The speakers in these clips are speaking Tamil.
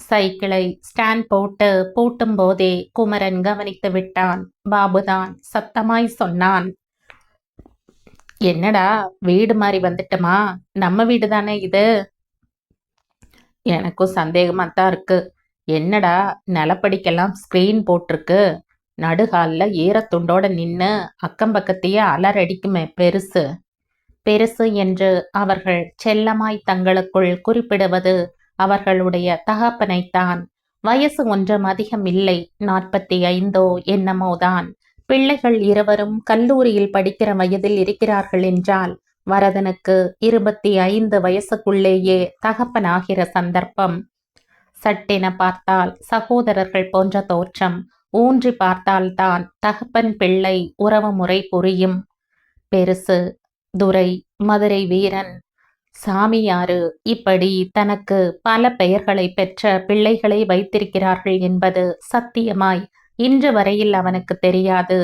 சைக்கிளை ஸ்டாண்ட் போட்டு பூட்டும் போதே குமரன் கவனித்து விட்டான். பாபுதான் சத்தமாய் சொன்னான். என்னடா வீடு மாதிரி வந்துட்டோமா? நம்ம வீடு தானே இது? எனக்கும் சந்தேகமா தான் இருக்கு. என்னடா நிலப்படிக்கெல்லாம் ஸ்க்ரீன் போட்டிருக்கு. நடுகாலில் ஈரத்துண்டோட நின்று அக்கம் பக்கத்தையே அலறடிக்குமே பெருசு. பெருசு என்று அவர்கள் செல்லமாய் தங்களுக்குள் குறிப்பிடுவது அவர்களுடைய தகப்பனைத்தான். வயசு ஒன்றும் அதிகம் இல்லை. நாற்பத்தி ஐந்தோ என்னமோதான் பிள்ளைகள் இருவரும் கல்லூரியில் படிக்கிற வயதில் இருக்கிறார்கள் என்றால் வரதனுக்கு இருபத்தி ஐந்து வயசுக்குள்ளேயே தகப்பனாகிற சந்தர்ப்பம். சட்டென பார்த்தால் சகோதரர்கள் போன்ற தோற்றம். ஊன்றி பார்த்தால்தான் தகப்பன் பிள்ளை உறவு முறை புரியும். பெருசு துரை மதுரை வீரன் சாமியாரு இப்படி தனக்கு பல பெயர்களை பெற்ற பிள்ளைகளை வைத்திருக்கிறார்கள் என்பது சத்தியமாய் இன்று வரையில் அவனுக்கு தெரியாது.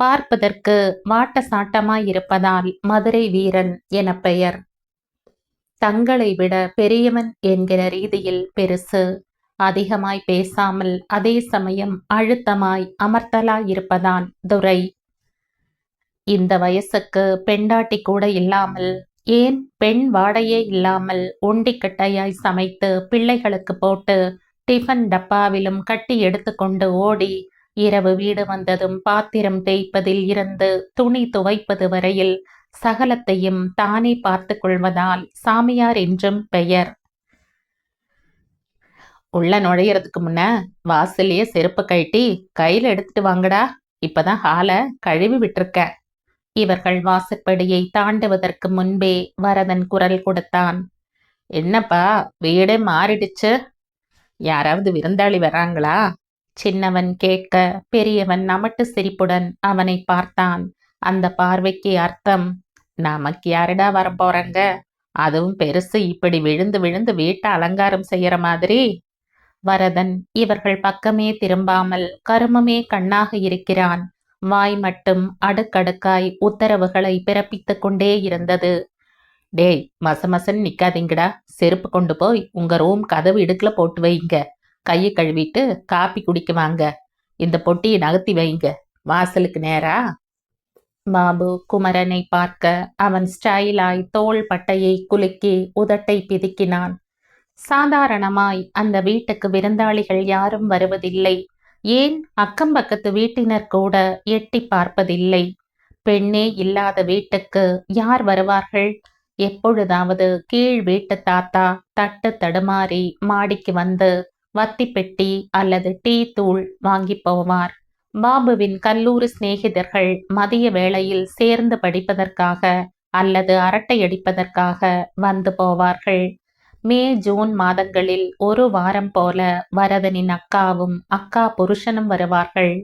பார்ப்பதற்கு வாட்ட சாட்டமாய் இருப்பதால் மதுரை வீரன் என பெயர். தங்களை விட பெரியவன் என்கிற ரீதியில் பெருசு. அதிகமாய் பேசாமல் அதே சமயம் அழுத்தமாய் அமர்த்தலாய் இருப்பதான் துரை. இந்த வயசுக்கு பெண்டாட்டி கூட இல்லாமல் ஏன் பெண் வாடையே இல்லாமல் ஒண்டிக்கட்டையாய் சமைத்து பிள்ளைகளுக்கு போட்டு டிஃபன் டப்பாவிலும் கட்டி எடுத்துக்கொண்டு ஓடி இரவு வீடு வந்ததும் பாத்திரம் தேய்ப்பதில் இருந்து துணி துவைப்பது வரையில் சகலத்தையும் தானே பார்த்து கொள்வதால் சாமியார் என்றும் பெயர். உள்ள நுழையறதுக்கு முன்ன வாசல்லையே செருப்பு கழட்டி கையில் எடுத்துட்டு வாங்கடா. இப்பதான் ஹாலை கழுவி விட்டுருக்கேன். இவர்கள் வாசற்படியை தாண்டுவதற்கு முன்பே வரதன் குரல் கொடுத்தான். என்னப்பா வீடே மாறிடுச்சு. யாராவது விருந்தாளி வராங்களா சின்னவன் கேட்க பெரியவன் நமட்டு சிரிப்புடன் அவனை பார்த்தான். அந்த பார்வைக்கு அர்த்தம் நமக்கு யாருடா வரப்போறாங்க அதுவும் பெருசு இப்படி விழுந்து விழுந்து வீட்டை அலங்காரம் செய்யற மாதிரி. வரதன் இவர்கள் பக்கமே திரும்பாமல் கருமமே கண்ணாக இருக்கிறான். வாய் மட்டும் அடுக்கடுக்காய் உத்தரவுகளை பிறப்பித்து கொண்டே இருந்தது. டேய் மசமசன் நிக்காதீங்கடா. செருப்பு கொண்டு போய் உங்க ரூம் கதவு இடுக்குல போட்டு வைங்க. கையை கழுவிட்டு காப்பி குடிக்க வாங்க. இந்த பொட்டியை நகர்த்தி வைங்க. வாசலுக்கு நேரா? பாபு குமரனை பார்க்க அவன் ஸ்டைலாய் தோள் பட்டையை குலுக்கி உதட்டை பிதுக்கினான். சாதாரணமாய் அந்த வீட்டுக்கு விருந்தாளிகள் யாரும் வருவதில்லை. ஏன் அக்கம் பக்கத்து வீட்டினர் கூட எட்டி பார்ப்பதில்லை? பெண்ணே இல்லாத வீட்டுக்கு யார் வருவார்கள்? எப்பொழுதாவது கீழ் வீட்டு தாத்தா தட்டு தடுமாறி மாடிக்கு வந்து வத்தி பெட்டி அல்லது டீ தூள் வாங்கி போவார். பாபுவின் கல்லூரி சிநேகிதர்கள் மதிய வேளையில் சேர்ந்து படிப்பதற்காக அல்லது அரட்டை அடிப்பதற்காக வந்து போவார்கள். மே ஜூன் மாதங்களில் ஒரு வாரம் போல வரதனின் அக்காவும் அக்கா புருஷனும் வருவார்கள்.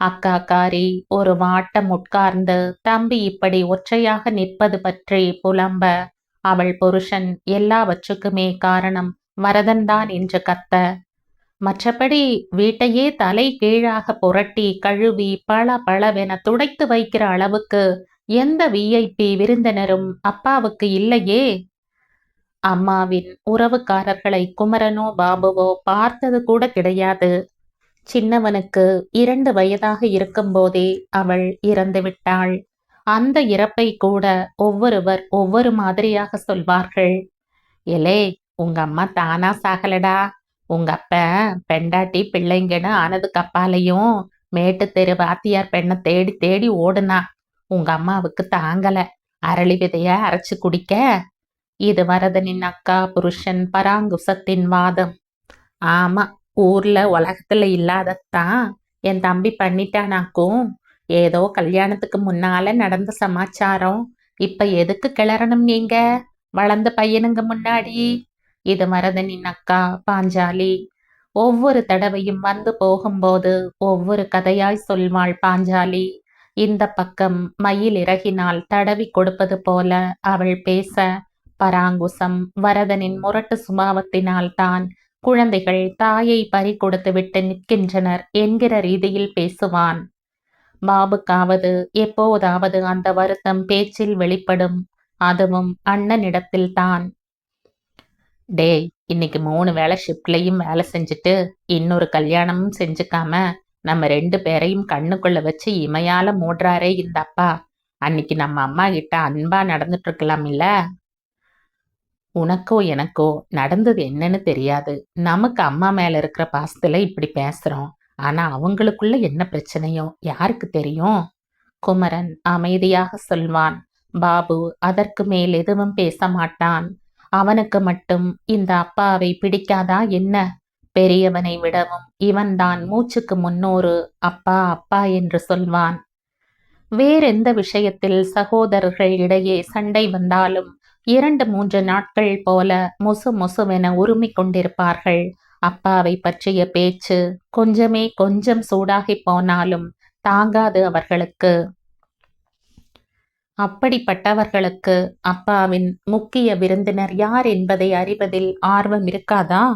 அக்கா காரி ஒரு வாட்டம் உட்கார்ந்து தம்பி இப்படி ஒற்றையாக நிற்பது பற்றி புலம்ப அவள் புருஷன் எல்லாவற்றுக்குமே காரணம் வரதன்தான் என்று கத்த. மற்றபடி வீட்டையே தலை கீழாக புரட்டி கழுவி பல பளவென துடைத்து வைக்கிற அளவுக்கு எந்த விஐபி விருந்தினரும் அப்பாவுக்கு இல்லையே. அம்மாவின் உறவுக்காரர்களை குமரனோ பாபுவோ பார்த்தது கூட கிடையாது. சின்னவனுக்கு இரண்டு வயதாக இருக்கும்போதே அவள் இறந்து விட்டாள். அந்த இறப்பை கூட ஒவ்வொருவர் ஒவ்வொரு மாதிரியாக சொல்வார்கள். எலே உங்க அம்மா தானா சாகலடா? உங்க அப்ப பெண்டாட்டி பிள்ளைங்கன்னு ஆனதுக்கு அப்பாலையும் மேட்டு தெரு வாத்தியார் பெண்ணை தேடி தேடி ஓடுனா உங்க அம்மாவுக்கு தாங்கல. அரளி விதைய அரைச்சு குடிக்க இது வரதனின் அக்கா புருஷன் பராங்குசத்தின் வாதம். ஆமா ஊர்ல உலகத்துல இல்லாதத்தான் என் தம்பி பண்ணிட்டானாக்கும் ஏதோ கல்யாணத்துக்கு முன்னால நடந்த சமாச்சாரம். இப்ப எதுக்கு கிளறணும் நீங்க? வளர்ந்த பையனுங்க முன்னாடி. இது மரதனின் அக்கா பாஞ்சாலி. ஒவ்வொரு தடவையும் வந்து போகும்போது ஒவ்வொரு கதையாய் சொல்வாள் பாஞ்சாலி. இந்த பக்கம் மயில் இறகினால் தடவி கொடுப்பது போல அவள் பேச பராங்குசம் வரதனின் முரட்டு சுபாவத்தினால் தான் குழந்தைகள் தாயை பறி கொடுத்து விட்டு நிற்கின்றனர் என்கிற ரீதியில் பேசுவான். பாபுக்காவது எப்போதாவது அந்த வருத்தம் பேச்சில் வெளிப்படும். அதுவும் அண்ணனிடத்தில் தான். டேய் இன்னைக்கு மூணு வேளை ஷிப்ட்லையும் வேலை செஞ்சுட்டு இன்னொரு கல்யாணமும் செஞ்சுக்காம நம்ம ரெண்டு பேரையும் கண்ணுக்குள்ள வச்சு இமையால மூடுறாரே இந்த அப்பா. அன்னைக்கு நம்ம அம்மா கிட்ட அன்பா நடந்துட்டு இருக்கலாம் இல்ல உனக்கோ எனக்கோ நடந்தது என்னன்னு தெரியாது. நமக்கு அம்மா மேல இருக்கிற பாசத்துல இப்படி பேசுறோம். ஆனா அவங்களுக்குள்ள என்ன பிரச்சனையோ? யாருக்கு தெரியும்? குமரன் அமைதியாக சொல்வான். பாபு அதற்கு மேல் எதுவும் பேச மாட்டான். அவனுக்கு மட்டும் இந்த அப்பாவை பிடிக்காதா என்ன? பெரியவனை விடவும் இவன்தான் மூச்சுக்கு முன்னோரு அப்பா அப்பா என்று சொல்வான். வேறெந்த விஷயத்தில் சகோதரர்கள் இடையே சண்டை வந்தாலும் இரண்டு மூன்று நாட்கள் போல மொசு மொசுவென உருமிக் கொண்டிருப்பார்கள் அப்பாவை பற்றிய பேச்சு கொஞ்சமே கொஞ்சம் சூடாகி போனாலும் தாங்காது அவர்களுக்கு. அப்படிப்பட்டவர்களுக்கு அப்பாவின் முக்கிய விருந்தினர் யார் என்பதை அறிவதில் ஆர்வம் இருக்காதா?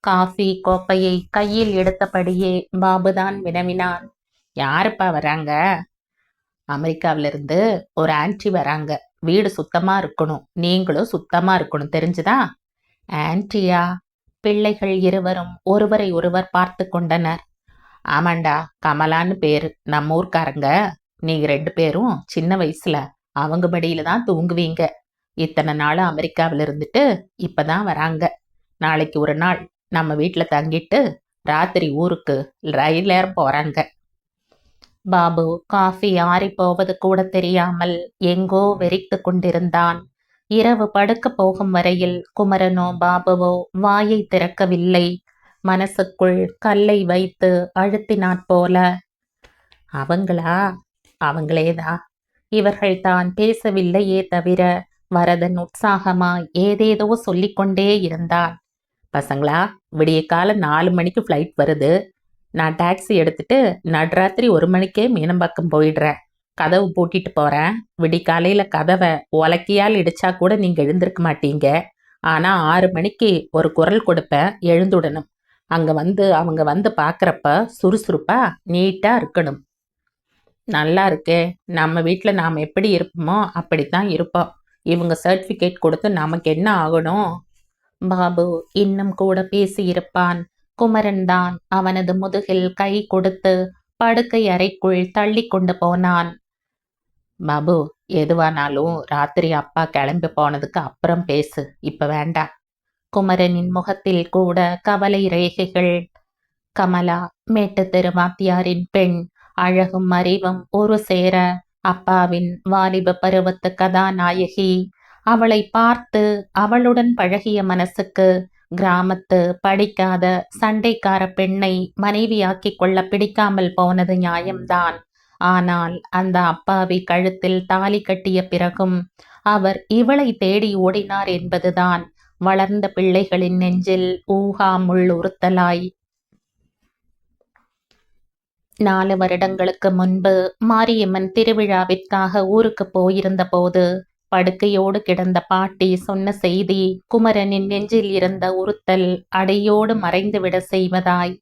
காஃபி கோப்பையை கையில் எடுத்தபடியே பாபுதான் வினவினான். யாருப்பா வராங்க அமெரிக்காவிலிருந்து ஒரு ஆன்டி வராங்க. வீடு சுத்தமா இருக்கணும். நீங்களும் சுத்தமா இருக்கணும். தெரிஞ்சுதா? ஆன்டியா பிள்ளைகள் இருவரும் ஒருவரை ஒருவர் பார்த்து கொண்டனர். ஆமாண்டா கமலான்னு பேரு. நம்ம ஊர்க்காரங்க. நீங்க ரெண்டு பேரும் சின்ன வயசுல அவங்க மடியில தான் தூங்குவீங்க. இத்தனை நாள் அமெரிக்காவில் இருந்துட்டு இப்பதான் வராங்க. நாளைக்கு ஒரு நாள் நம்ம வீட்டில் தங்கிட்டு ராத்திரி ஊருக்கு ரயில் ஏற போறாங்க. பாபு காஃபி ஆறிப்போவது போவது கூட தெரியாமல் எங்கோ வெறித்து கொண்டிருந்தான். இரவு படுக்க போகும் வரையில் குமரனோ பாபுவோ வாயை திறக்கவில்லை. மனசுக்குள் கல்லை வைத்து அழுத்தினாற் போல அவங்களா? அவங்களேதா? இவர்கள் தான் பேசவில்லையே தவிர வரதன் உற்சாகமாய் ஏதேதோ சொல்லிக்கொண்டே இருந்தான். பசங்களா விடிய காலம் நாலு மணிக்கு ஃப்ளைட் வருது. நான் டாக்ஸி எடுத்துட்டு நடுராத்திரி ஒரு மணிக்கே மீனம்பாக்கம் போயிடுறேன். கதவு பூட்டிட்டு போகிறேன் விடிக்காலையில் கதவை உலக்கியால் இடிச்சா கூட நீங்கள் எழுந்திருக்க மாட்டீங்க. ஆனால் ஆறு மணிக்கு ஒரு குரல் கொடுப்பேன் எழுந்துடணும். அங்கே வந்து அவங்க வந்து பார்க்குறப்ப சுறுசுறுப்பாக நீட்டாக இருக்கணும். நல்லா இருக்கே நம்ம வீட்டில் நாம் எப்படி இருப்போமோ அப்படித்தான் இருப்போம். இவங்க சர்டிஃபிகேட் கொடுத்து நமக்கு என்ன ஆகணும்? பாபு இன்னும் கூட பேசியிருப்பான். இருப்பான் தான் அவனது முதுகில் கை கொடுத்து படுக்கை அறைக்குள் தள்ளி கொண்டு போனான். பாபு எதுவானாலும் ராத்திரி அப்பா கிளம்பி போனதுக்கு அப்புறம் பேசு இப்ப வேண்டாம் குமரனின் முகத்தில் கூட கவலை ரேகைகள். கமலா மேட்டு தெருவாத்தியாரின் பெண் அழகும் அறிவும் ஒரு சேர அப்பாவின் வாலிப பருவத்து கதாநாயகி. அவளை பார்த்து அவளுடன் பழகிய மனசுக்கு கிராமத்து படிக்காத சண்டைக்கார பெண்ணை மனைவியாக்கிக் கொள்ள பிடிக்காமல் போனது நியாயம்தான். ஆனால் அந்த அப்பாவி கழுத்தில் தாலி கட்டிய பிறகும் அவர் இவளை தேடி ஓடினார் என்பதுதான் வளர்ந்த பிள்ளைகளின் நெஞ்சில் ஊகாமுள் உறுத்தலாய் நாலு வருடங்களுக்கு முன்பு மாரியம்மன் திருவிழாவிற்காக ஊருக்கு போயிருந்த போது படுக்கையோடு கிடந்த பாட்டி சொன்ன செய்தி குமரனின் நெஞ்சில் இருந்த உறுத்தல் அடையோடு மறைந்துவிட செய்வதாய்.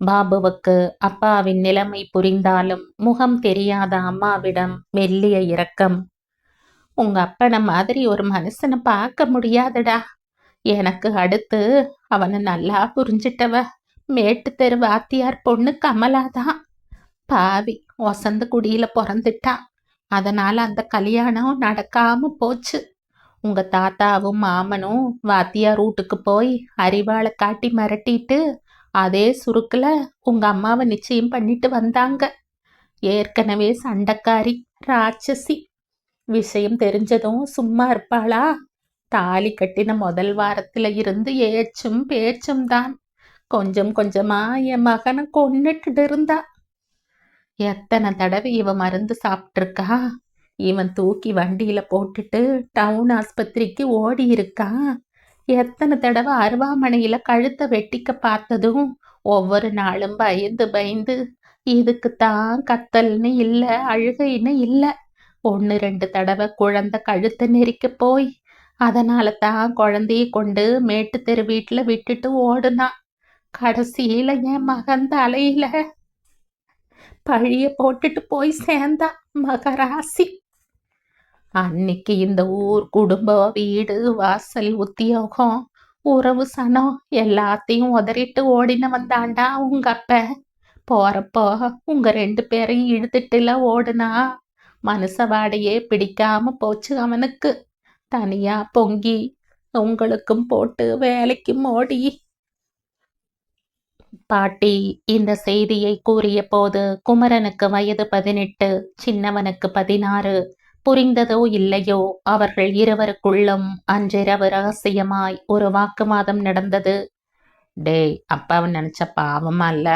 பாபுவுக்கு அப்பாவின் நிலைமை புரிந்தாலும் முகம் தெரியாத அம்மாவிடம் மெல்லிய இரக்கம். உங்க அப்பனை மாதிரி ஒரு மனுஷனை பார்க்க முடியாதடா. எனக்கு அடுத்து அவனை நல்லா புரிஞ்சிட்டவ மேட்டு தெரு வாத்தியார் பொண்ணு கமலாதான். பாவி வசந்த குடியில பிறந்துட்டா. அதனால அந்த கல்யாணம் நடக்காம போச்சு. உங்க தாத்தாவும் மாமனும் வாத்தியார் வீட்டுக்கு போய் அறிவாளை காட்டி மிரட்டிட்டு அதே சுருக்கில் உங்க அம்மாவை நிச்சயம் பண்ணிட்டு வந்தாங்க. ஏற்கனவே சண்டைக்காரி ராட்சசி. விஷயம் தெரிஞ்சதும் சும்மா இருப்பாளா? தாலி கட்டின முதல் வாரத்துல இருந்து ஏச்சும் பேச்சும் தான். கொஞ்சம் கொஞ்சமா என் மகனை கொன்னுட்டு இருந்தா. எத்தனை தடவை இவன் மருந்து சாப்பிட்ருக்கா இவன் தூக்கி வண்டியில் போட்டுட்டு டவுன் ஆஸ்பத்திரிக்கு ஓடி இருக்கான் எத்தனை தடவை அருவாமனையில் கழுத்தை வெட்டிக்க பார்த்ததும் ஒவ்வொரு நாளும் பயந்து பயந்து இதுக்குத்தான் கத்தல்னு இல்லை அழுகைன்னு இல்லை. ஒன்று ரெண்டு தடவை குழந்தை கழுத்தை நெரிக்க போய் அதனால தான் குழந்தைய கொண்டு மேட்டு தெரு வீட்டில் விட்டுட்டு ஓடுனான் கடைசியில் என் மகன் தலையில பழிய போட்டுட்டு போய் சேர்ந்தா மகராசி. அன்னைக்கு இந்த ஊர் குடும்பம் வீடு வாசல் உத்தியோகம் உறவு சனம் எல்லாத்தையும் உதறிட்டு ஓடின வந்தாண்டா உங்க அப்ப. போறப்போ உங்க ரெண்டு பேரையும் இழுத்துட்டுல ஓடுனா மனுஷ வாடையே பிடிக்காம போச்சு அவனுக்கு. தனியா பொங்கி உங்களுக்கும் போட்டு வேலைக்கும் ஓடி. பாட்டி இந்த செய்தியை கூறிய போது குமரனுக்கு வயது பதினெட்டு சின்னவனுக்கு பதினாறு. புரிந்ததோ இல்லையோ அவர்கள் இருவருக்குள்ளும் அன்றிரவு ரகசியமாய் ஒரு வாக்குவாதம் நடந்தது. டேய் அப்பாவை நினைச்ச பாவமா இல்ல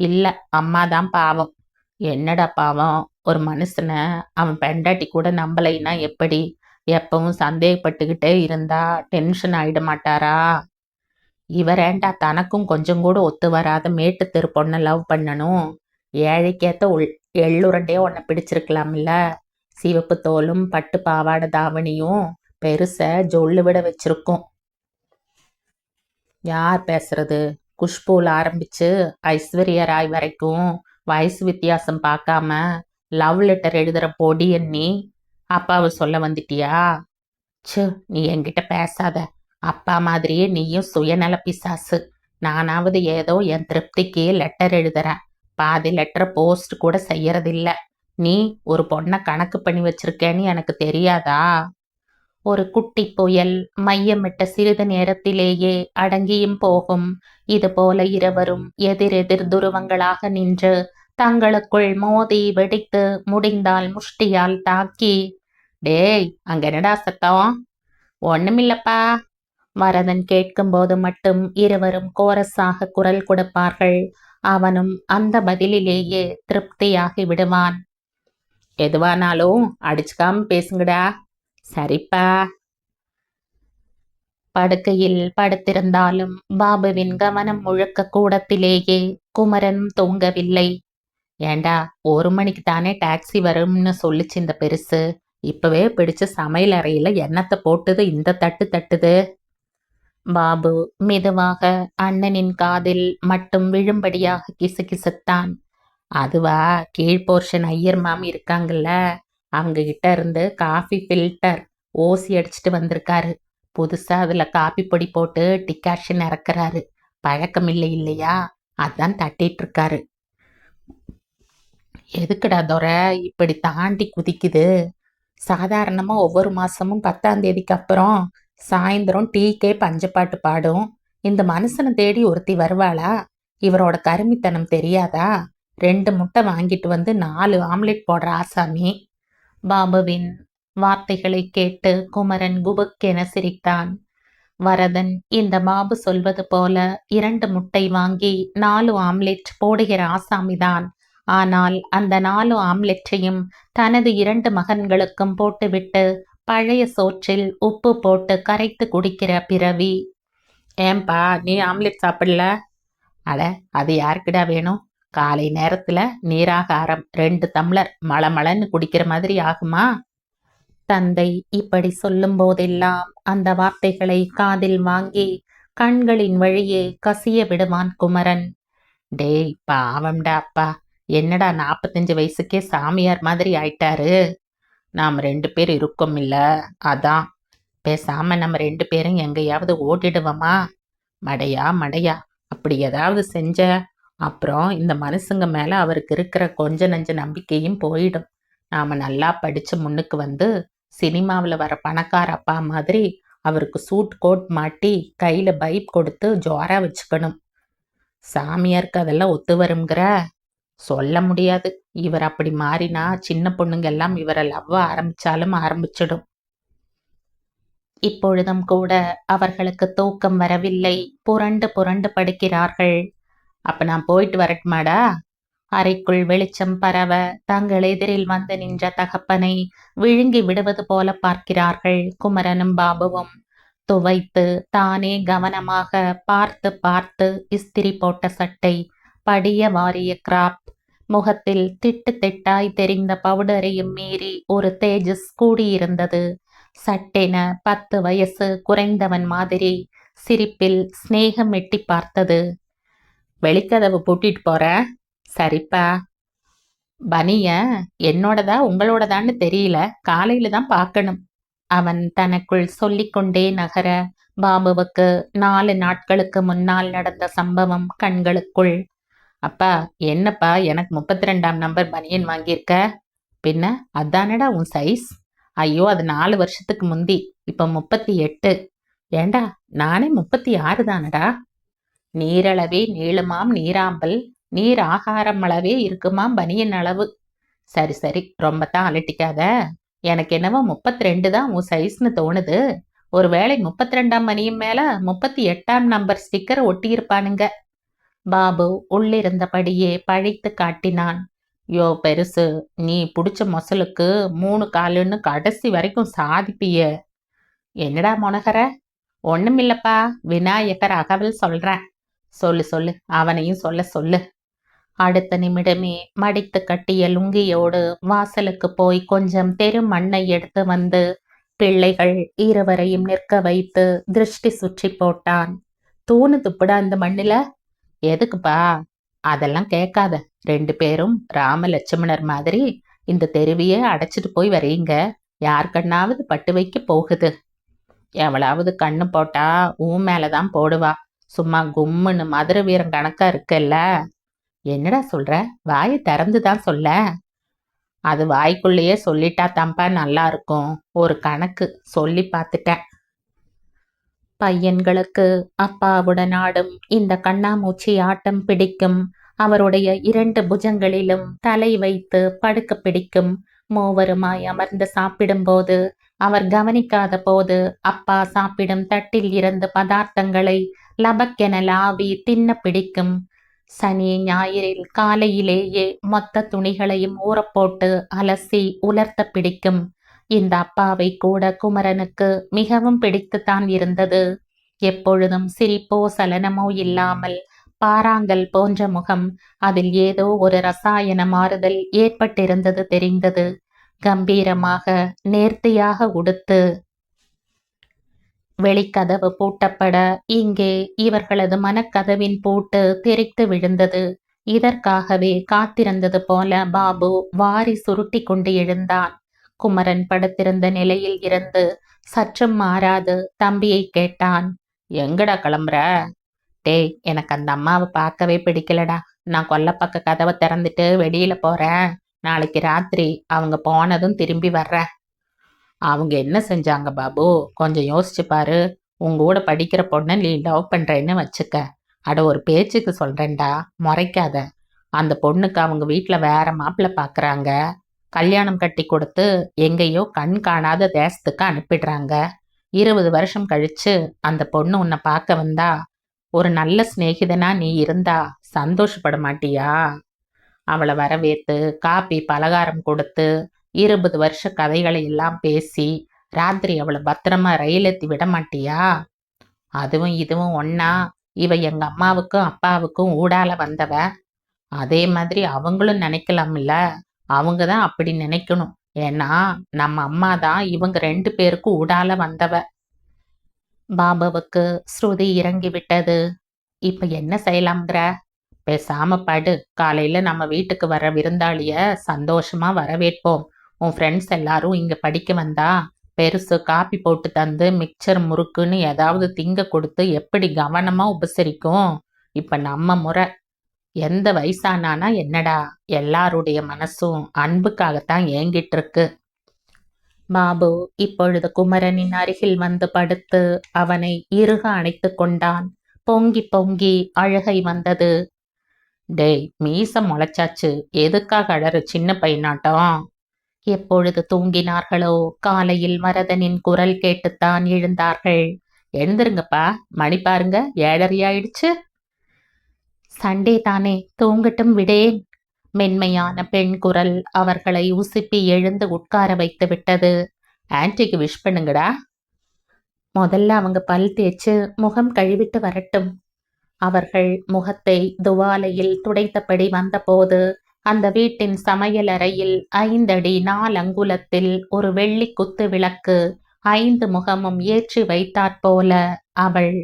இல்ல அம்மா தான் பாவம். என்னடா பாவம்? ஒரு மனுஷனை அவன் பெண்டாட்டி கூட நம்பலைன்னா எப்படி? எப்பவும் சந்தேகப்பட்டுக்கிட்டே இருந்தா டென்ஷன் ஆயிட மாட்டாரா? இவரேண்டா தனக்கும் கொஞ்சம் கூட ஒத்து வராத மேட்டு தெரு பொண்ணை லவ் பண்ணணும். ஏழைக்கேத்த உள் எள்ளுரண்டே உன்னை பிடிச்சிருக்கலாம்ல. சிவப்பு தோலும் பட்டு பாவாடை தாவணியும் பெருச ஜொல்லு விட வச்சிருக்கும். யார் பேசுறது? குஷ்பூல ஆரம்பிச்சு ஐஸ்வர்யா ராய் வரைக்கும் வயசு வித்தியாசம் பார்க்காம லவ் லெட்டர் எழுதுற பொடி எண்ணி அப்பாவை சொல்ல வந்துட்டியா? ச்சு நீ என்கிட்ட பேசாத. அப்பா மாதிரியே நீயும் சுயநல பிசாசு. நானாவது ஏதோ என் திருப்திக்கு லெட்டர் எழுதுறேன். பாதி லெட்டர் போஸ்ட் கூட செய்யறதில்ல. நீ ஒரு பொண்ணை கணக்கு பண்ணி வச்சிருக்கேன்னு எனக்கு தெரியாதா? ஒரு குட்டி புயல் மையமிட்ட சிறிது நேரத்திலேயே அடங்கியும் போகும். இது போல இருவரும் எதிரெதிர் துருவங்களாக நின்று தங்களுக்குள் மோதி வெடித்து முடிந்தால் முஷ்டியால் தாக்கி. டேய் அங்க என்னடா சத்தம்? ஒண்ணுமில்லப்பா. வரதன் கேட்கும்போது மட்டும் இருவரும் கோரஸாக குரல் கொடுப்பார்கள். அவனும் அந்த பதிலிலேயே திருப்தியாகி விடுவான். எதுவானாலும் அடிச்சுக்காம பேசுங்கடா. சரிப்பா. படுக்கையில் படுத்திருந்தாலும் பாபுவின் கவனம் முழுக்க கூடத்திலேயே குமரன் தூங்கவில்லை. ஏண்டா ஒரு மணிக்கு தானே டாக்ஸி வரும்னு சொல்லிச்சு இந்த பெருசு. இப்பவே பிடிச்சு சமையல் அறையில எண்ணத்தை போட்டுது இந்த தட்டு தட்டுது. பாபு மெதுவாக அண்ணனின் காதில் மட்டும் விழும்படியாக கிசுகிசுத்தான். அதுவா கீழ் போர்ஷன் ஐயர் மாமி இருக்காங்கல்ல அவங்க கிட்ட இருந்து காஃபி ஃபில்டர் ஓசி அடிச்சிட்டு வந்திருக்காரு. புதுசா அதுல காபி பொடி போட்டு டிகாஷன் இறக்குறாரு. பழக்கம் இல்லை இல்லையா? அதான் தட்டிட்டு இருக்காரு எதுக்குடா துரை இப்படி தாண்டி குதிக்குது? சாதாரணமா ஒவ்வொரு மாசமும் பத்தாம் தேதிக்கு அப்புறம் சாயந்தரம் டீக்கே பஞ்சப்பாட்டு பாடும். இந்த மனுஷனை தேடி ஒருத்தி வருவாளா? இவரோட கருமித்தனம் தெரியாதா? ரெண்டு முட்டை வாங்கிட்டு வந்து நாலு ஆம்லெட் போடுற ஆசாமி பாபுவின் வார்த்தைகளை கேட்டு குமரன் குபுக்கென சிரித்தான். வரதன் இந்த பாபு சொல்வது போல இரண்டு முட்டை வாங்கி நாலு ஆம்லெட் போடுகிற ஆசாமிதான் ஆனால் அந்த நாலு ஆம்லெட்டையும் தனது இரண்டு மகன்களுக்கும் போட்டுவிட்டு பழைய சோற்றில் உப்பு போட்டு கரைத்து குடிக்கிற பிறவி ஏம்பா நீ ஆம்லெட் சாப்பிடல? அட அது யாருக்குடா வேணும்? காலை நேரத்துல நீராகாரம் ரெண்டு தம்ளர் மளமளன்னு குடிக்கிற மாதிரி ஆகுமா? தந்தை இப்படி சொல்லும் போதெல்லாம் அந்த வார்த்தைகளை காதில் வாங்கி கண்களின் வழியே கசிய விடுவான் குமரன். டேய் பாவம்டா அப்பா. என்னடா நாற்பத்தஞ்சு வயசுக்கே சாமியார் மாதிரி ஆயிட்டாரு? நாம் ரெண்டு பேர் இருக்கோம் இல்லை? அதான். பேசாம நம்ம ரெண்டு பேரும் எங்கேயாவது ஓட்டிடுவோமா மடையா மடையா. அப்படி ஏதாவது செஞ்ச அப்புறம் இந்த மனுஷங்க மேலே அவருக்கு இருக்கிற கொஞ்ச நஞ்ச நம்பிக்கையும் போயிடும். நாம் நல்லா படித்து முன்னுக்கு வந்து சினிமாவில் வர பணக்கார அப்பா மாதிரி அவருக்கு சூட் கோட் மாட்டி கையில் பைப் கொடுத்து ஜோரா வச்சுக்கணும். சாமியாருக்கு அதெல்லாம் ஒத்து வருங்கிற சொல்ல முடியாது. இவர் அப்படி மாறினா சின்ன பொண்ணுங்க எல்லாம் இவரை லவ்வ ஆரம்பிச்சாலும் ஆரம்பிச்சிடும். இப்பொழுதும் கூட அவர்களுக்கு தூக்கம் வரவில்லை. புரண்டு புரண்டு படுக்கிறார்கள். அப்ப நான் போயிட்டு வரட்டுமாடா? அறைக்குள் வெளிச்சம் பரவ தங்கள் எதிரில் வந்து நின்ற தகப்பனை விழுங்கி விடுவது போல பார்க்கிறார்கள் குமரனும் பாபுவும். துவைத்து தானே கவனமாக பார்த்து பார்த்து இஸ்திரி போட்ட சட்டை படிய வாரிய கிராப் முகத்தில் திட்டு திட்டாய் தெரிந்த பவுடரையும் மீறி ஒரு தேஜஸ் கூடியிருந்தது. சட்டென பத்து வயசு குறைந்தவன் மாதிரி சிரிப்பில் சிநேகம் எட்டி பார்த்தது. வெளிக்கதவு பூட்டிட்டு போற? சரிப்பா. பனிய என்னோடதா உங்களோடதான்னு தெரியல. காலையில தான் பார்க்கணும். அவன் தனக்குள் சொல்லிக்கொண்டே நகர பாபுவுக்கு நாலு நாட்களுக்கு முன்னால் நடந்த சம்பவம் கண்களுக்குள் அப்பா என்னப்பா எனக்கு முப்பத்தி ரெண்டாம் நம்பர் பனியன் வாங்கியிருக்க? பின்ன அதானடா உன் சைஸ் ஐயோ அது நாலு வருஷத்துக்கு முந்தி இப்போ முப்பத்தி எட்டு. ஏண்டா நானே முப்பத்தி ஆறு தானடா? நீரளவே நீளுமாம் நீராம்பல் நீர் ஆகாரம் அளவே இருக்குமாம் பனியன் அளவு. சரி சரி ரொம்ப தான் அலட்டிக்காத. எனக்கு என்னவோ முப்பத்தி ரெண்டு தான் உன் சைஸ்னு தோணுது. ஒருவேளை முப்பத்தி ரெண்டாம் மணியும் மேல முப்பத்தி எட்டாம் நம்பர் ஸ்டிக்கர் ஒட்டியிருப்பானுங்க. பாபு உள்ளிருந்தபடியே பழித்து காட்டினான். யோ பெருசு நீ புடிச்ச மொசலுக்கு மூணு காலுன்னு கடைசி வரைக்கும் சாதிப்பிய. என்னடா மொனகர? ஒண்ணுமில்லப்பா விநாயகர் அகவல் சொல்றேன். சொல்லு சொல்லு அவனையும் சொல்ல சொல்லு. அடுத்த நிமிடமே மடித்து கட்டிய லுங்கியோடு வாசலுக்கு போய் கொஞ்சம் தெரு மண்ணை எடுத்து வந்து பிள்ளைகள் இருவரையும் நிற்க வைத்து திருஷ்டி சுற்றி போட்டான். தூணு துப்புடா அந்த மண்ணில. எதுக்குப்பா? அதெல்லாம் கேட்காத. ரெண்டு பேரும் ராம லட்சுமணர் மாதிரி இந்த தெருவியே அடைச்சிட்டு போய் வரீங்க யார் கண்ணாவது பட்டு வைக்க போகுது. எவளாவது கண்ணு போட்டா ஊன் மேலதான் போடுவா. சும்மா கும்முன்னு மதுரை வீரம் கணக்கா இருக்குல்ல. என்னடா சொல்ற? வாயை திறந்து தான் சொல்ல. அது வாய்க்குள்ளேயே சொல்லிட்டா தம்பா நல்லா இருக்கும். ஒரு கணக்கு சொல்லி பார்த்துட்டேன். பையன்களுக்கு அப்பாவுடன் ஆடும் இந்த கண்ணாமூச்சி ஆட்டம் பிடிக்கும். அவருடைய இரண்டு புஜங்களிலும் தலை வைத்து படுக்க பிடிக்கும். மூவருமாய் அமர்ந்து சாப்பிடும்போது அவர் கவனிக்காத போது அப்பா சாப்பிடும் தட்டில் இருந்து பதார்த்தங்களை லபக்கென லாவி தின்ன பிடிக்கும். சனி ஞாயிறில் காலையிலேயே மொத்த துணிகளையும் ஊறப்போட்டு அலசி உலர்த்த பிடிக்கும். இந்த அப்பாவை கூட குமரனுக்கு மிகவும் பிடித்துத்தான் இருந்தது. எப்பொழுதும் சிரிப்போ சலனமோ இல்லாமல் பாறாங்கல் போன்ற முகம் அதில் ஏதோ ஒரு ரசாயன மாறுதல் ஏற்பட்டிருந்தது தெரிந்தது. கம்பீரமாக நேர்த்தியாக உடுத்து வெளிக்கதவு பூட்டப்பட இங்கே இவர்களது மனக்கதவின் பூட்டு தெரித்து விழுந்தது. இதற்காகவே காத்திருந்தது போல பாபு வாரி சுருட்டி கொண்டு எழுந்தான். குமரன் படுத்திருந்த நிலையில் இருந்து சற்றும் மாறாது தம்பியை கேட்டான். எங்கடா கிளம்புற? டேய் எனக்கு அந்த அம்மாவை பார்க்கவே பிடிக்கலடா. நான் கொல்லப்பக்க கதவை திறந்துட்டு வெளியில போறேன். நாளைக்கு ராத்திரி அவங்க போனதும் திரும்பி வர்றேன். அவங்க என்ன செஞ்சாங்க பாபு? கொஞ்சம் யோசிச்சு பாரு. உங்க கூட படிக்கிற பொண்ணை நீ லவ் பண்றேன்னு வச்சுக்க. அட ஒரு பேச்சுக்கு சொல்றேன்டா. முறைக்காத. அந்த பொண்ணுக்கு அவங்க வீட்டில் வேற மாப்பிள்ளை பார்க்குறாங்க கல்யாணம் கட்டி கொடுத்து எங்கேயோ கண் காணாத தேசத்துக்கு அனுப்பிடுறாங்க. இருபது வருஷம் கழிச்சு அந்த பொண்ணு உன்னை பார்க்க வந்தா ஒரு நல்ல சிநேகிதனா நீ இருந்தா சந்தோஷப்பட மாட்டியா? அவளை வரவேற்று காப்பி பலகாரம் கொடுத்து இருபது வருஷ கதைகளை எல்லாம் பேசி ராத்திரி அவளை பத்திரமா ரயில் ஏற்றி விட மாட்டியா? அதுவும் இதுவும் ஒன்னா இவ எங்க அம்மாவுக்கும் அப்பாவுக்கும் ஊடால வந்தவ. அதே மாதிரி அவங்களும் நினைக்கலாம்ல. அவங்க தான் அப்படி நினைக்கணும். ஏன்னா நம்ம அம்மா தான் இவங்க ரெண்டு பேருக்கும் உடால வந்தவ. பாபாவுக்கு ஸ்ருதி இறங்கி விட்டது. இப்ப என்ன செய்யலாம்ங்கிற? பேசாம படு. காலையில நம்ம வீட்டுக்கு வர விருந்தாளிய சந்தோஷமா வரவேற்போம். உன் ஃப்ரெண்ட்ஸ் எல்லாரும் இங்க படிக்க வந்தா பெருசு காப்பி போட்டு தந்து மிக்சர் முறுக்குன்னு ஏதாவது திங்க கொடுத்து எப்படி கவனமா உபசரிக்கும்? இப்ப நம்ம முறை. எந்த வயசானானா என்னடா? எல்லாருடைய மனசும் அன்புக்காகத்தான் ஏங்கிட்டு இருக்கு பாபு இப்பொழுது குமரனின் அருகில் வந்து படுத்து அவனை இறுக அணைத்து கொண்டான். பொங்கி பொங்கி அழுகை வந்தது. டேய் மீச முளைச்சாச்சு. எதுக்காக அழற சின்ன பையனாட்டம்? எப்பொழுது தூங்கினார்களோ? காலையில் மரதனின் குரல் கேட்டுத்தான் எழுந்தார்கள். எழுந்துருங்கப்பா மணி பாருங்க. ஏழரை ஆயிடுச்சு சண்டே தானே தூங்கட்டும் விடேன் மென்மையான பெண் குரல் அவர்களை உசுப்பி எழுந்து உட்கார வைத்து விட்டது. ஆன்டிக்கு விஷ் பண்ணுங்கடா. முதல்ல அவங்க பல் தேய்ச்சு முகம் கழுவிட்டு வரட்டும். அவர்கள் முகத்தை துவாலையில் துடைத்தபடி வந்தபோது அந்த வீட்டின் சமையலறையில் ஐந்தடி நாலங்குலத்தில் ஒரு வெள்ளி குத்து விளக்கு ஐந்து முகமும் ஏற்றி வைத்தாற்போல அவள்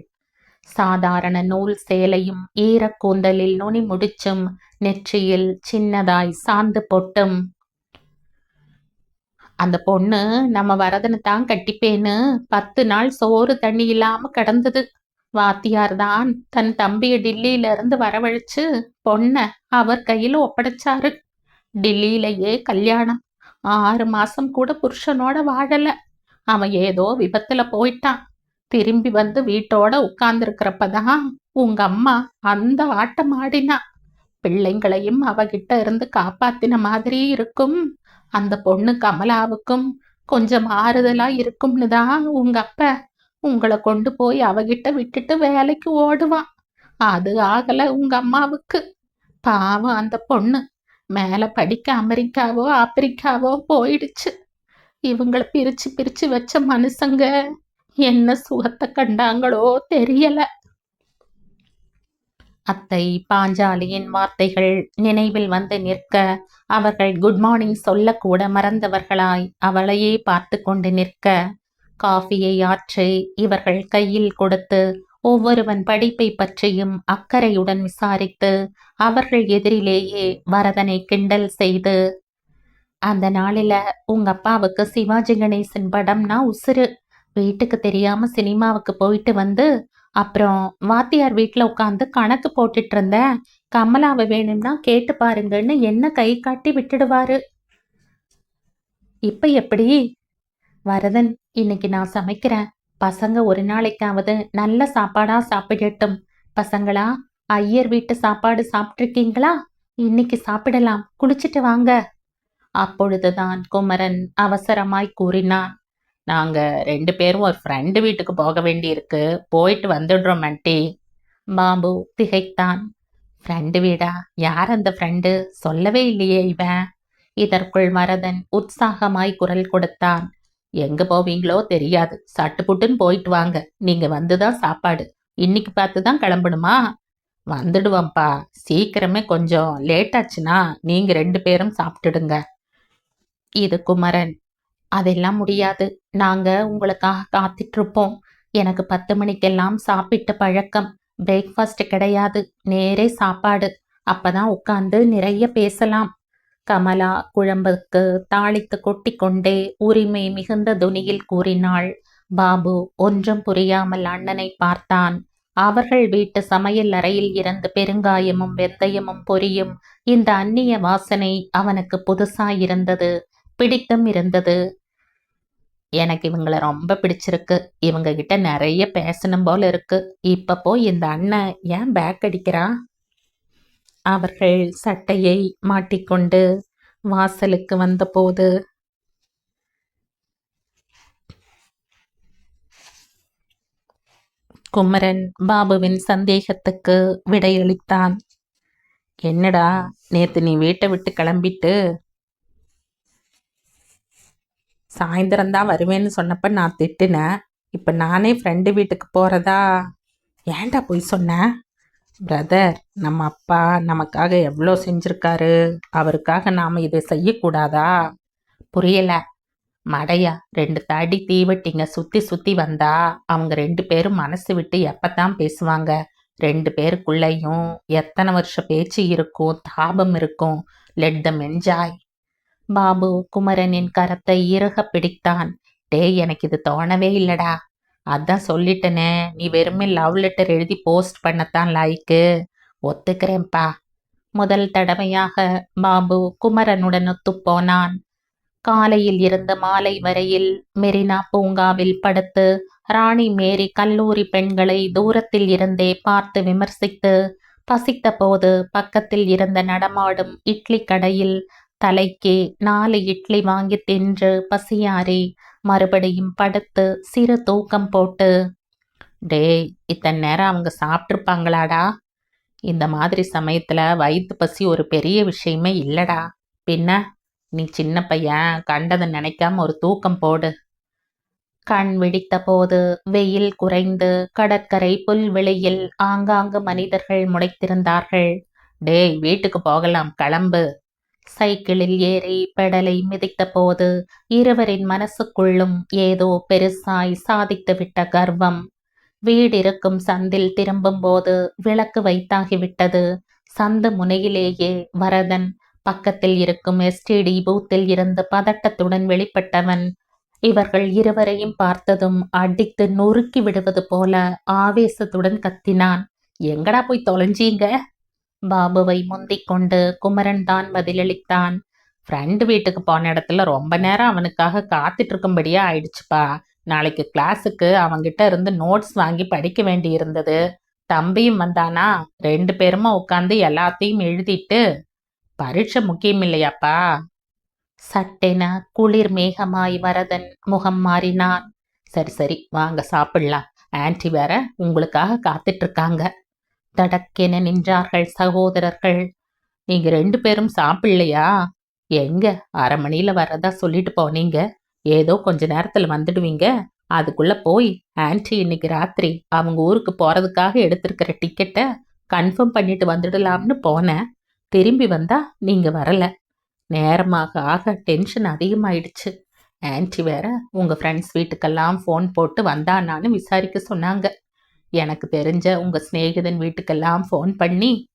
சாதாரண நூல் சேலையும் ஈரக்கூந்தலில் நுனி முடிச்சும் நெற்றியில் சின்னதாய் சாந்து பொட்டும். அந்த பொண்ணு நம்ம வரதனை தான் கட்டிப்பேன்னு பத்து நாள் சோறு தண்ணி இல்லாம கிடந்தது. வாத்தியார் தான் தன் தம்பிய டில்லியில இருந்து வரவழைச்சு பொண்ண அவர் கையில ஒப்படைச்சாரு. டில்லியிலேயே கல்யாணம். ஆறு மாசம் கூட புருஷனோட வாழல. அவன் ஏதோ விபத்துல போயிட்டான். திரும்பி வந்து வீட்டோட உட்கார்ந்துருக்கிறப்பதான் உங்க அம்மா அந்த ஆட்டம் ஆடினா. பிள்ளைங்களையும் அவகிட்ட இருந்து காப்பாத்தின மாதிரி இருக்கும். அந்த பொண்ணு கமலாவுக்கும் கொஞ்சம் ஆறுதலா இருக்கும்னு தான் உங்க அப்ப உங்களை கொண்டு போய் அவகிட்ட விட்டுட்டு வேலைக்கு ஓடுவான். அது ஆகல உங்க அம்மாவுக்கு. பாவம் அந்த பொண்ணு. மேல படிக்க அமெரிக்காவோ ஆப்பிரிக்காவோ போயிடுச்சு. இவங்களை பிரிச்சு பிரிச்சு வச்ச மனுஷங்க என்ன சுகத்தை கண்டாங்களோ தெரியல. அத்தை பாஞ்சாலியின் வார்த்தைகள் நினைவில் வந்து நிற்க அவர்கள் குட் மார்னிங் சொல்லக்கூட மறந்தவர்களாய் அவளையே பார்த்து கொண்டு நிற்க காஃபியை ஆற்றி இவர்கள் கையில் கொடுத்து ஒவ்வொருவன் படிப்பை பற்றியும் அக்கறையுடன் விசாரித்து அவர்கள் எதிரிலேயே வரதனை கிண்டல் செய்து அந்த நாளில உங்க அப்பாவுக்கு சிவாஜி கணேசன் படம்னா உசுறு. வீட்டுக்கு தெரியாம சினிமாவுக்கு போயிட்டு வந்து அப்புறம் வாத்தியார் வீட்டில் உட்காந்து கணக்கு போட்டுட்டு இருந்தேன். கமலாவை வேணும்னா கேட்டு பாருங்கன்னு என்ன கை காட்டி விட்டுடுவாரு? இப்ப எப்படி? வரதன் இன்னைக்கு நான் சமைக்கிறேன். பசங்க ஒரு நாளைக்காவது நல்ல சாப்பாடா சாப்பிடட்டும். பசங்களா ஐயர் வீட்டு சாப்பாடு சாப்பிட்ருக்கீங்களா இன்னைக்கு சாப்பிடலாம். குளிச்சிட்டு வாங்க. அப்பொழுதுதான் குமரன் அவசரமாய் கூறினான். நாங்கள் ரெண்டு பேரும் ஒரு ஃப்ரெண்டு வீட்டுக்கு போக வேண்டியிருக்கு. போயிட்டு வந்துடுறோம் ஆண்டி பாபு திகைத்தான். ஃப்ரெண்டு வீடா? யார் அந்த ஃப்ரெண்டு சொல்லவே இல்லையே இவன். இதற்குள் மரதன் உற்சாகமாய் குரல் கொடுத்தான். எங்க போவீங்களோ தெரியாது. சட்டு புட்டுன்னு போயிட்டு வாங்க. நீங்க வந்துதான் சாப்பாடு. இன்னைக்கு பார்த்து தான் கிளம்பணுமா? வந்துடுவோம்ப்பா. சீக்கிரமே கொஞ்சம் லேட் ஆச்சுன்னா நீங்க ரெண்டு பேரும் சாப்பிட்டுடுங்க. இது குமரன். அதெல்லாம் முடியாது. நாங்க உங்களுக்காக காத்துட்டு இருப்போம் எனக்கு பத்து மணிக்கெல்லாம் சாப்பிட்ட பழக்கம் பிரேக்ஃபாஸ்ட் கிடையாது. நேரே சாப்பாடு. அப்பதான் உட்கார்ந்து நிறைய பேசலாம். கமலா குழம்புக்கு தாளித்து கொட்டி கொண்டே உரிமை மிகுந்த துனியில் கூறினாள். பாபு ஒன்றும் புரியாமல் அண்ணனை பார்த்தான். அவர்கள் வீட்டு சமையல் அறையில் இருந்து பெருங்காயமும் வெந்தயமும் பொரியும் இந்த அந்நிய வாசனை அவனுக்கு புதுசாயிருந்தது. பிடித்தும் இருந்தது. எனக்கு இவங்களை ரொம்ப பிடிச்சிருக்கு. இவங்க கிட்ட நிறைய பேசணும் போல இருக்கு. இப்ப போய் இந்த அண்ணன் ஏன் பேக் அடிக்கிறான் அவர்கள் சட்டையை மாட்டிக்கொண்டு வாசலுக்கு வந்தபோது குமரன் பாபுவின் சந்தேகத்துக்கு விடையளித்தான். என்னடா நேத்து நீ வீட்டை விட்டு கிளம்பிட்டு சாயந்தரம் தான் வருவேன்னு சொன்னப்ப நான் திட்டுனேன். இப்போ நானே ஃப்ரெண்டு வீட்டுக்கு போகிறதா ஏன்டா போய் சொன்னேன் பிரதர் நம்ம அப்பா நமக்காக எவ்வளோ செஞ்சுருக்காரு? அவருக்காக நாம் இதை செய்யக்கூடாதா? புரியலை. மடையா ரெண்டு தடி தீவட்டிங்க சுற்றி சுற்றி வந்தா அவங்க ரெண்டு பேரும் மனசு விட்டு எப்பத்தான் பேசுவாங்க? ரெண்டு பேருக்குள்ளேயும் எத்தனை வருஷம் பேச்சு இருக்கும் தாபம் இருக்கும். லெட் தம் என்ஜாய் பாபு குமரனின் கரத்தை இறுக பிடித்தான். டே எனக்கு இது தோணவே இல்லடா. அதான் சொல்லிட்டனே நீ வெறுமே லவ் லெட்டர் எழுதி போஸ்ட் பண்ணத்தான் லாய்க்கு ஒத்துக்கிறேன்ப்பா. முதல் தடவையாக பாபு குமரனுடன் ஒத்துப்போனான் காலையில் இருந்து மாலை வரையில் மெரினா பூங்காவில் படுத்து ராணி மேரி கல்லூரி பெண்களை தூரத்தில் இருந்தே பார்த்து விமர்சித்து பசித்த போது பக்கத்தில் இருந்த நடமாடும் இட்லி கடையில் தலைக்கு நாலு இட்லி வாங்கி தின்று பசியாரி மறுபடியும் படுத்து சிறு தூக்கம் போட்டு டேய் இத்தனை நேரம் அவங்க சாப்பிட்ருப்பாங்களாடா இந்த மாதிரி சமயத்தில் வயிற்று பசி ஒரு பெரிய விஷயமே இல்லடா. பின்ன நீ சின்ன பையன் கண்டதை நினைக்காம ஒரு தூக்கம் போடு கண் விழித்த போது வெயில் குறைந்து கடற்கரை புல்வெளியில் ஆங்காங்கு மனிதர்கள் முளைத்திருந்தார்கள். டேய் வீட்டுக்கு போகலாம் கிளம்பு. சைக்கிளில் ஏறி பெடலை மிதித்த போது இருவரின் மனசுக்குள்ளும் ஏதோ பெருசாய் சாதித்துவிட்ட கர்வம். வீடிருக்கும் சந்தில் திரும்பும்போது விளக்கு வைத்தாகிவிட்டது. சந்து முனையிலேயே வரதன் பக்கத்தில் இருக்கும் எஸ்டிடி பூத்தில் இருந்து பதட்டத்துடன் வெளிப்பட்டவன். இவர்கள் இருவரையும் பார்த்ததும் அடித்து நொறுக்கி விடுவது போல ஆவேசத்துடன் கத்தினான். எங்கடா போய் தொலைஞ்சீங்க? பாபுவை முந்திக் கொண்டு குமரன் தான் பதிலளித்தான். ஃப்ரெண்டு வீட்டுக்கு போன இடத்துல ரொம்ப நேரம் அவனுக்காக காத்துட்டு இருக்கும்படியா ஆயிடுச்சுப்பா. நாளைக்கு கிளாஸுக்கு அவங்கிட்ட இருந்து நோட்ஸ் வாங்கி படிக்க வேண்டி இருந்தது தம்பியும் வந்தானா? ரெண்டு பேருமா உட்காந்து எல்லாத்தையும் எழுதிட்டு பரீட்சை முக்கியம் இல்லையாப்பா? சட்டென குளிர் மேகமாய் வரதன் முகம் மாறினான். சரி சரி வாங்க சாப்பிடலாம். ஆன்ட்டி வேற உங்களுக்காக காத்துட்டு இருக்காங்க. தடக்கென நின்றார்கள் சகோதரர்கள். நீங்க ரெண்டு பேரும் சாப்பிடலையா? எங்க? அரை மணியில வரதா சொல்லிட்டு போனீங்க. ஏதோ கொஞ்ச நேரத்துல வந்துடுவீங்க. அதுக்குள்ள போய் ஆன்ட்டி இன்னைக்கு ராத்திரி அவங்க ஊருக்கு போறதுக்காக எடுத்திருக்கிற டிக்கெட்டை கன்ஃபார்ம் பண்ணிட்டு வந்துடலாம்னு போனேன். திரும்பி வந்தா நீங்க வரல. நேரமாக ஆக டென்ஷன் அதிகமாயிடுச்சு. ஆன்ட்டி வேற உங்க ஃப்ரெண்ட்ஸ் வீட்டுக்கெல்லாம் ஃபோன் போட்டு வந்தானான்னு விசாரிக்க சொன்னாங்க. எனக்கு தெரிஞ்ச உங்க சிநேகிதன் வீட்டுக்கெல்லாம் ஃபோன் பண்ணி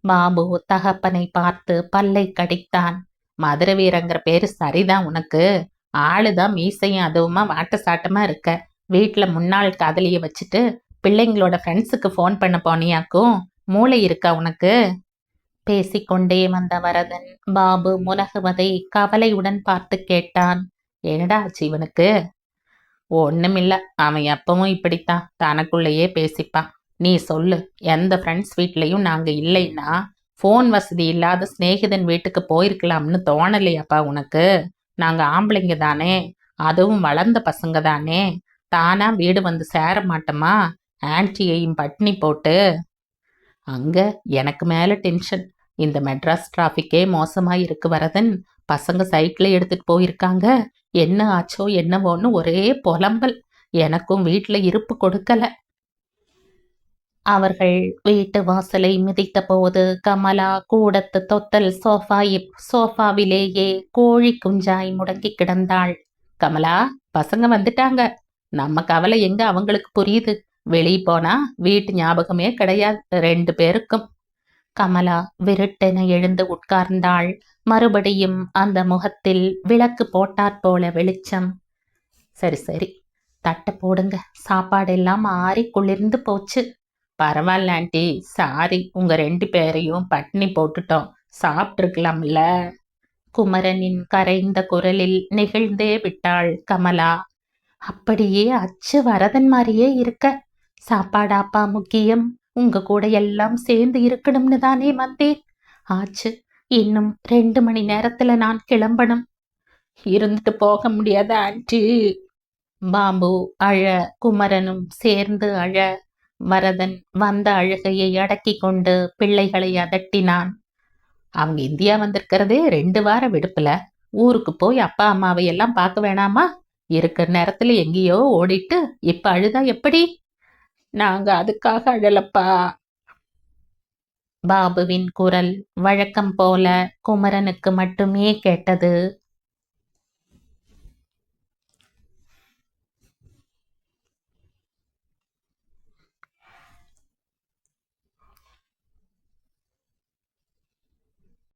பாபு தகப்பனை பார்த்து பல்லை கடித்தான். மதுரவீரங்கிற பேரு சரிதான் உனக்கு. ஆளுதான் மீசையும் அதுவுமா வாட்ட சாட்டமா இருக்க. வீட்டில் முன்னாள் காதலியை வச்சுட்டு பிள்ளைங்களோட ஃப்ரெண்ட்ஸுக்கு ஃபோன் பண்ண போனியாக்கும். மூளை இருக்கா உனக்கு? பேசிக்கொண்டே வந்த வரதன் பாபு முனகுவதை கவலையுடன் பார்த்து கேட்டான். என்னடா ஆச்சு இவனுக்கு? ஒண்ணுமில்ல. அவன் எப்பவும் இப்படித்தான். தனக்குள்ளேயே பேசிப்பான். நீ சொல்லு எந்த ஃப்ரெண்ட்ஸ் வீட்லேயும் நாங்க இல்லைன்னா ஃபோன் வசதி இல்லாத சிநேகிதன் வீட்டுக்கு போயிருக்கலாம்னு தோணலையாப்பா உனக்கு? நாங்க ஆம்பளைங்க தானே அதுவும் வளர்ந்த பசங்க தானே தானா வீடு வந்து சேர மாட்டோமா? ஆன்ட்டியையும் பட்னி போட்டு. அங்க எனக்கு மேல டென்ஷன் இந்த மெட்ராஸ் டிராஃபிக்கே மோசமாக இருக்கு வரதன் பசங்க சைக்கிளை எடுத்துட்டு போயிருக்காங்க. என்ன ஆச்சோ என்னவோன்னு ஒரே புலம்பல். எனக்கும் வீட்டில் இருப்பு கொடுக்கல. அவர்கள் வீட்டு வாசலை மிதித்த போது கமலா கூடத்து தொத்தல் சோஃபா சோஃபாவிலேயே கோழி குஞ்சாய் முடங்கி கிடந்தாள். கமலா பசங்க வந்துட்டாங்க. நம்ம கவலை எங்க அவங்களுக்கு புரியுது? வெளியே போனா வீட்டு ஞாபகமே கிடையாது. ரெண்டு பேருக்கும். கமலா விருட்டென எழுந்து உட்கார்ந்தாள். மறுபடியும் அந்த முகத்தில் விளக்கு போட்டாற் போல வெளிச்சம். சரி சரி தட்டை போடுங்க. சாப்பாடு எல்லாம் ஆறி குளிர்ந்து போச்சு. பரவாயில்ல ஆண்டி. சாரி உங்க ரெண்டு பேரையும் பட்னி போட்டுட்டோம். சாப்பிட்டுருக்கலாம்ல. குமரனின் கரைந்த குரலில் நெகிழ்ந்தே விட்டாள் கமலா. அப்படியே அச்சு வரதன் மாதிரியே இருக்க. சாப்பாடாப்பா முக்கியம். உங்க கூட எல்லாம் சேர்ந்து இருக்கணும்னு தானே வந்தேன். ஆச்சு இன்னும் ரெண்டு மணி நேரத்துல நான் கிளம்பணும். இருந்துட்டு போக முடியாத ஆண்டி பாம்பு அழ குமரனும் சேர்ந்து அழ. வரதன் வந்த அழுகையை அடக்கி கொண்டு பிள்ளைகளை அதட்டினான். அவங்க இந்தியா வந்திருக்கிறதே ரெண்டு வாரம் விடுப்புல. ஊருக்கு போய் அப்பா அம்மாவை எல்லாம் பார்க்க வேணாமா? இருக்கிற நேரத்துல எங்கேயோ ஓடிட்டு இப்ப அழுதா எப்படி? நாங்க அதுக்காக அழலப்பா. பாபுவின் குரல் வழக்கம் போல குமரனுக்கு மட்டுமே கேட்டது.